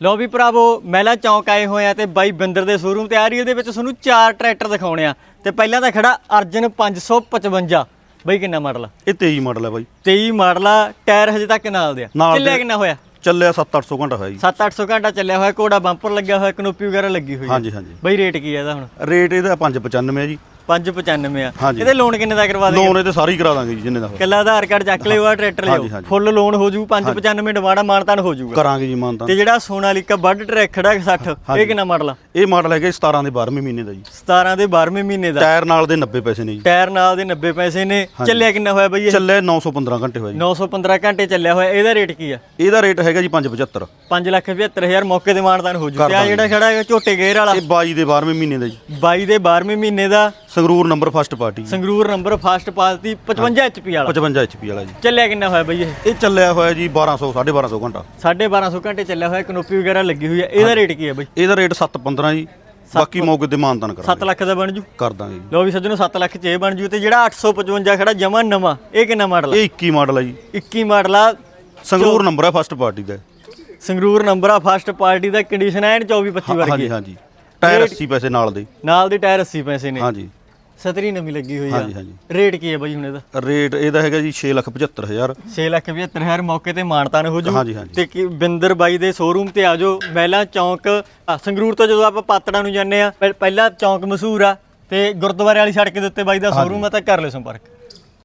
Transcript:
ਲਓ ਵੀ ਭਰਾਵੋ ਮਹਿਲਾ ਚੌਂਕ ਆਏ ਹੋਏ ਆ ਤੇ ਬਾਈ ਬਿੰਦਰ ਦੇ ਸ਼ੋਰੂਮ ਤੇ ਆ ਰਹੀ ਇਹਦੇ ਵਿੱਚ ਤੁਹਾਨੂੰ ਚਾਰ ਟਰੈਕਟਰ ਦਿਖਾਉਣੇ ਆ। ਤੇ ਪਹਿਲਾਂ ਤਾਂ ਖੜਾ ਅਰਜਨ 555 ਬਈ ਕਿੰਨਾ ਮਾਡਲ ਆ? ਇਹ 23 ਮਾਡਲ ਹੈ ਬਾਈ। 23 ਮਾਡਲ ਆ ਟਾਇਰ ਹਜੇ ਤੱਕ ਨਾਲ ਦੇ ਆ। ਨਾਲ ਚੱਲਿਆ ਦੇ। ਕਿੰਨਾ ਹੋਇਆ? ਚੱਲਿਆ 7-800 ਘੰਟਾ ਹੋਇਆ ਜੀ। 7-800 ਘੰਟਾ ਚੱਲਿਆ ਹੋਇਆ ਕੋੜਾ ਬੰਪਰ ਲੱਗਿਆ ਹੋਇਆ ਕਨੋਪੀ ਵਗੈਰਾ ਲੱਗੀ ਹੋਈ ਆ ਹਾਂਜੀ ਹਾਂਜੀ। ਬਈ ਰੇਟ ਕੀ ਹੈ ਇਹਦਾ ਹੁਣ? ਰੇਟ ਇਹਦਾ 595 ਹੈ ਜੀ। 595 ਆ। ਹਾਂਜੀ। ਇਹਦੇ ਲੋਨ ਕਿੰਨੇ ਦਾ ਕਰਵਾ ਦੇਗੇ ਲੋਨ ਇਹਦੇ ਸਾਰੇ ਹੀ ਕਰਾ ਦਾਂਗੇ ਜੀ ਜਿੰਨੇ ਦਾ ਹੋਇਆ। ਕੱਲਾ ਆਧਾਰ ਕਾਰਡ ਚੱਕ ਲਿਓ ਆ ਟਰੈਕਟਰ ਹਾਂਜੀ, ਲਿਓ। ਹਾਂਜੀ। ਫੁੱਲ ਲੋਨ ਹੋ ਜੂ 595 ਡਿਮਾਂਡਾ ਮਾਨਤਾਨ ਹੋ ਜੂਗਾ। ਕਰਾਂਗੇ ਜੀ ਮਾਨਤਾ ਤੇ ਜਿਹੜਾ ਸੋਨਾਲੀਕਾ ਬੱਡ ਟਰੈਕ ਖੜਾ 60 ਇਹ ਕਿੰਨਾ ਮਾਡਲ ਆ? ਇਹ ਮਾਡਲ ਹੈਗਾ ਜੀ 17 ਦੇ 12ਵੇਂ ਮਹੀਨੇ ਦਾ ਜੀ। 17 ਦੇ 12ਵੇਂ ਮਹੀਨੇ ਦਾ। ਟਾਇਰ ਨਾਲ ਦੇ 90 ਪੈਸੇ ਨੇ ਜੀ। ਟਾਇਰ ਨਾਲ ਦੇ 90 ਪੈਸੇ ਨੇ। ਚੱਲਿਆ ਕਿੰਨਾ ਹੋਇਆ ਬਈ ਇਹ? ਚੱਲਿਆ 915 ਘੰਟੇ ਹੋਇਆ ਜੀ। 915 ਘੰਟੇ ਚੱਲਿਆ ਹੋਇਆ। ਇਹਦਾ ਰੇਟ ਕੀ ਆ? ਇਹਦਾ ਰੇਟ ਹੈਗਾ ਜੀ 575 5 ਲੱਖ 75000 ਮੌਕੇ ਤੇ ਮਾਨਤਾਨ ਹੋ ਜੂ। ਤੇ ਆ ਜਿਹੜਾ ਖੜਾ ਹੈਗਾ ਝੋਟੇ ਗੇਅਰ ਵਾਲਾ। ਇਹ 22 ਦੇ 12ਵੇਂ ਮਹੀਨੇ ਦਾ ਜੀ। 22 ਦੇ 12ਵੇਂ ਮਹੀਨੇ ਦਾ। Sangrur number first party Sangrur number first party 55 HP ਵਾਲਾ। 55 HP ਵਾਲਾ ਜੀ। ਚੱਲਿਆ ਕਿੰਨਾ ਹੋਇਆ ਬਈ ਇਹ? ਇਹ ਚੱਲਿਆ ਹੋਇਆ ਜੀ 1200 1250 ਘੰਟਾ। 1250 ਘੰਟੇ ਚੱਲਿਆ ਹੋਇਆ ਕਨੋਪੀ ਵਗੈਰਾ ਲੱਗੀ ਹੋਈ ਹੈ ਇਹਦਾ ਰੇਟ ਕੀ ਹੈ ਬਈ? ਇਹਦਾ ਰੇਟ 715 ਜੀ। ਬਾਕੀ ਮੌਕੇ ਤੇ ਮਾਨਤਾਨ ਕਰਾਂਗੇ। 7 ਲੱਖ ਦਾ ਬਣ ਜੂ? ਕਰ ਦਾਂਗੇ ਜੀ। ਲੋ ਵੀ ਸੱਜਣੋ 7 ਲੱਖ ਚ ਇਹ ਬਣ ਜੂ ਤੇ ਜਿਹੜਾ 855 ਖੜਾ ਜਮਾ ਨਵਾਂ। ਇਹ ਕਿੰਨਾ ਮਾਡਲ ਇਹ 21 ਮਾਡਲ ਹੈ ਜੀ। 21 ਮਾਡਲ ਆ। ਸੰਗਰੂਰ ਨੰਬਰ ਹੈ ਫਸਟ ਪਾਰਟੀ ਦਾ। ਸੰਗਰੂਰ ਨੰਬਰ ਆ ਫਸਟ ਪਾਰਟੀ ਦਾ ਕੰਡੀਸ਼ਨ ਐਨ 24 25 ਵਰਗੀ ਹਾਂਜੀ ਹਾਂਜੀ। ਟਾਇਰ 80 ਪੈਸੇ ਨਾਲ ਦੇ। ਨਾਲ ਦੀ ਟਾਇਰ 80 ਪੈਸੇ ਨੇ। ਹਾਂਜੀ। ਸਤਰੀ ਨਵੀਂ ਲੱਗੀ ਹੋਈ ਆ। ਹਾਂਜੀ ਹਾਂਜੀ। ਰੇਟ ਕੀ ਹੈ ਬਈ ਹੁਣ ਇਹਦਾ? ਰੇਟ ਇਹਦਾ ਹੈਗਾ ਜੀ 675000 6 ਲੱਖ 75000 ਮੌਕੇ ਤੇ ਮਾਨਤਾਨ ਹੋ ਜੂ। ਹਾਂਜੀ, ਹਾਂਜੀ। ਤੇ ਕੀ ਬਿੰਦਰ ਬਾਈ ਦੇ ਸ਼ੋਰੂਮ ਤੇ ਆ ਜਾਓ। ਮਹਿਲਾ ਚੌਂਕ ਸੰਗਰੂਰ ਤੋਂ ਜਦੋਂ ਆਪਾਂ ਪਾਤੜਾ ਨੂੰ ਜਾਂਦੇ ਆ ਪਹਿ- ਪਹਿਲਾ ਚੌਂਕ ਮਸ਼ਹੂਰ ਆ। ਤੇ ਗੁਰਦੁਆਰੇ ਵਾਲੀ ਸੜਕ ਦੇ ਉੱਤੇ ਬਾਈ ਦਾ ਸ਼ੋਰੂਮ ਆ ਤਾਂ ਕਰ ਲਿਓ ਸੰਪਰਕ।